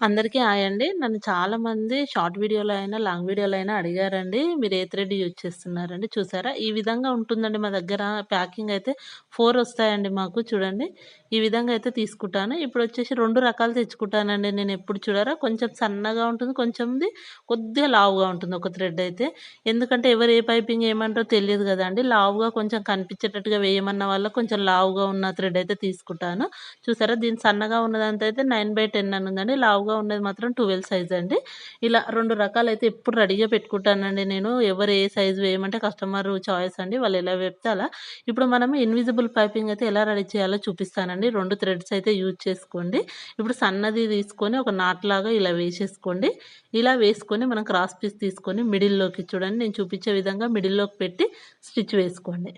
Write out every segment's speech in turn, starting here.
అందరికీ ఆయండి నన్ను చాలామంది షార్ట్ వీడియోలో అయినా, లాంగ్ వీడియోలో అయినా అడిగారండి. మీరు ఏ థ్రెడ్ యూజ్ చేస్తున్నారండి చూసారా? ఈ విధంగా ఉంటుందండి మా దగ్గర ప్యాకింగ్ అయితే ఫోర్ వస్తాయండి మాకు చూడండి. ఈ విధంగా అయితే తీసుకుంటాను. ఇప్పుడు వచ్చేసి రెండు రకాలు తెచ్చుకుంటానండి నేను ఎప్పుడు చూడరా కొంచెం సన్నగా ఉంటుంది. కొంచెంది కొద్దిగా లావుగా ఉంటుంది ఒక థ్రెడ్ అయితే. ఎందుకంటే ఎవరు ఏ పైపింగ్ ఏమంటారో తెలియదు కదండి లావుగా కొంచెం కనిపించేటట్టుగా వేయమన్న వల్ల కొంచెం లావుగా ఉన్న థ్రెడ్ అయితే తీసుకుంటాను. చూసారా దీని సన్నగా ఉన్నదంతా అయితే 9/10 అని ఉందండి. లావుగా ఉన్నది మాత్రం 12 సైజ్ అండి. ఇలా 2 రకాలైతే ఎప్పుడు రెడీగా పెట్టుకుంటానండి నేను. ఎవరు ఏ సైజు వేయమంటే కస్టమర్ చాయిస్ అండి. వాళ్ళు ఎలా చెప్తే అలా. ఇప్పుడు మనం ఇన్విజిబుల్ పైపింగ్ అయితే ఎలా రెడీ చేయాలో చూపిస్తానండి. రెండు థ్రెడ్స్ అయితే యూజ్ చేసుకోండి. ఇప్పుడు సన్నది తీసుకొని ఒక నాట్ లాగా ఇలా వేసేసుకోండి. ఇలా వేసుకొని మనం క్రాస్ పీస్ తీసుకొని మిడిల్‌లోకి చూడండి నేను చూపించే విధంగా మిడిల్‌లోకి పెట్టి స్టిచ్ వేసుకోండి.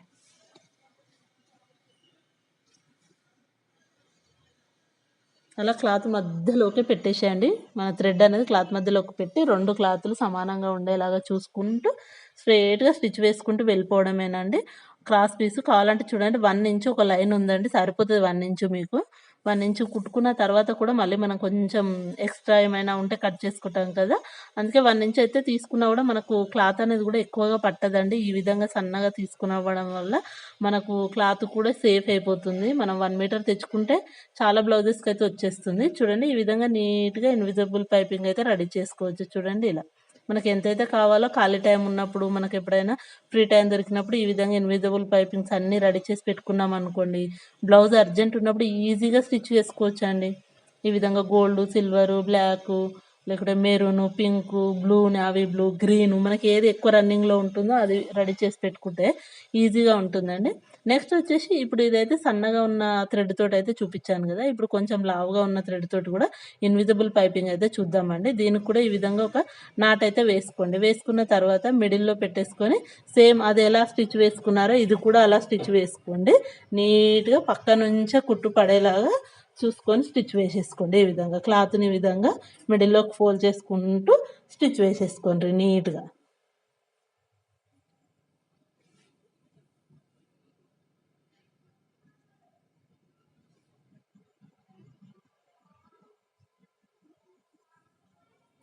అలా క్లాత్ మధ్యలోకి పెట్టేసేయండి. మన థ్రెడ్ అనేది క్లాత్ మధ్యలోకి పెట్టి రెండు క్లాత్లు సమానంగా ఉండేలాగా చూసుకుంటూ స్ట్రేట్గా స్టిచ్ వేసుకుంటూ వెళ్ళిపోవడమేనండి. క్రాస్ పీస్ కావాలంటే చూడండి వన్ ఇంచు ఒక లైన్ ఉందండి సరిపోతుంది వన్ ఇంచు మీకు. వన్ ఇంచ్ కుట్టుకున్న తర్వాత కూడా మళ్ళీ మనం కొంచెం ఎక్స్ట్రా ఏమైనా ఉంటే కట్ చేసుకుంటాం కదా. అందుకే వన్ ఇంచ్ అయితే తీసుకున్నా కూడా మనకు క్లాత్ అనేది కూడా ఎక్కువగా పట్టదండి. ఈ విధంగా సన్నగా తీసుకునవ్వడం వల్ల మనకు క్లాత్ కూడా సేఫ్ అయిపోతుంది. మనం వన్ మీటర్ తెచ్చుకుంటే చాలా బ్లౌజెస్కి అయితే వచ్చేస్తుంది. చూడండి ఈ విధంగా నీట్గా ఇన్విజిబుల్ పైపింగ్ అయితే రెడీ చేసుకోవచ్చు. చూడండి ఇలా. మనకి ఎంతైతే కావాలో ఖాళీ టైం ఉన్నప్పుడు మనకి ఎప్పుడైనా ఫ్రీ టైం దొరికినప్పుడు ఈ విధంగా ఇన్విజిబుల్ పైపింగ్స్ అన్నీ రెడీ చేసి పెట్టుకున్నాం అనుకోండి. బ్లౌజ్ అర్జెంట్ ఉన్నప్పుడు ఈజీగా స్టిచ్ చేసుకోవచ్చు అండి ఈ విధంగా గోల్డ్ సిల్వరు బ్లాకు లేకుంటే maroon pink blue navy blue green మనకి ఏది ఎక్కువ రన్నింగ్లో ఉంటుందో అది రెడీ చేసి పెట్టుకుంటే ఈజీగా ఉంటుందండి. నెక్స్ట్ వచ్చేసి ఇప్పుడు ఇదైతే సన్నగా ఉన్న థ్రెడ్ తోటి అయితే చూపించాను కదా ఇప్పుడు కొంచెం లావుగా ఉన్న థ్రెడ్ తోటి కూడా ఇన్విజిబుల్ పైపింగ్ అయితే చూద్దామండి. దీనికి కూడా ఈ విధంగా ఒక నాట్ అయితే వేసుకోండి. వేసుకున్న తర్వాత మిడిల్లో పెట్టేసుకొని సేమ్ అది ఎలా స్టిచ్ వేసుకున్నారో ఇది కూడా అలా స్టిచ్ వేసుకోండి. నీట్గా పక్క నుంచే కుట్టు పడేలాగా చూసుకొని స్టిచ్ వేసేసుకోండి. ఈ విధంగా? క్లాత్ని ఈ విధంగా మిడిల్లోకి ఫోల్డ్ చేసుకుంటూ స్టిచ్ వేసేసుకోండి నీట్గా.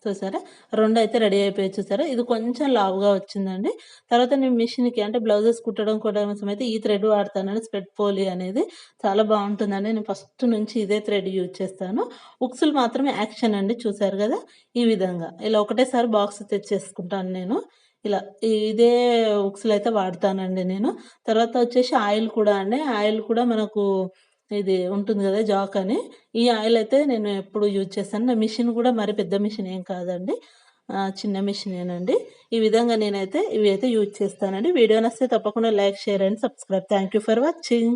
చూసారా? రెండు అయితే రెడీ అయిపోయి చూసారా? ఇది కొంచెం లావుగా వచ్చిందండి. తర్వాత నేను మిషన్కి అంటే బ్లౌజెస్ కుట్టడం కోసం అయితే ఈ థ్రెడ్ వాడతానండి స్పెడ్ పోలి అనేది చాలా బాగుంటుందండి. నేను ఫస్ట్ నుంచి ఇదే థ్రెడ్ యూజ్ చేస్తాను. ఉక్సులు మాత్రమే యాక్షన్ అండి చూసారు కదా? ఈ విధంగా. ఇలా ఒకటేసారి బాక్స్ తెచ్చేసుకుంటాను నేను. ఇలా ఇదే ఉక్సులు అయితే వాడతానండి నేను. తర్వాత వచ్చేసి ఆయిల్ కూడా అండి. ఆయిల్ కూడా మనకు ఇది ఉంటుంది కదా జాక్ అని. ఈ ఆయిల్ అయితే నేను ఎప్పుడు యూజ్ చేస్తాను నా మిషన్ కూడా మరి పెద్ద మిషన్ ఏం కాదండి. చిన్న మిషనేనండి ఈ విధంగా నేనైతే ఇవి అయితే యూజ్ చేస్తానండి. వీడియో నచ్చితే తప్పకుండా like share and subscribe. Thank you for watching.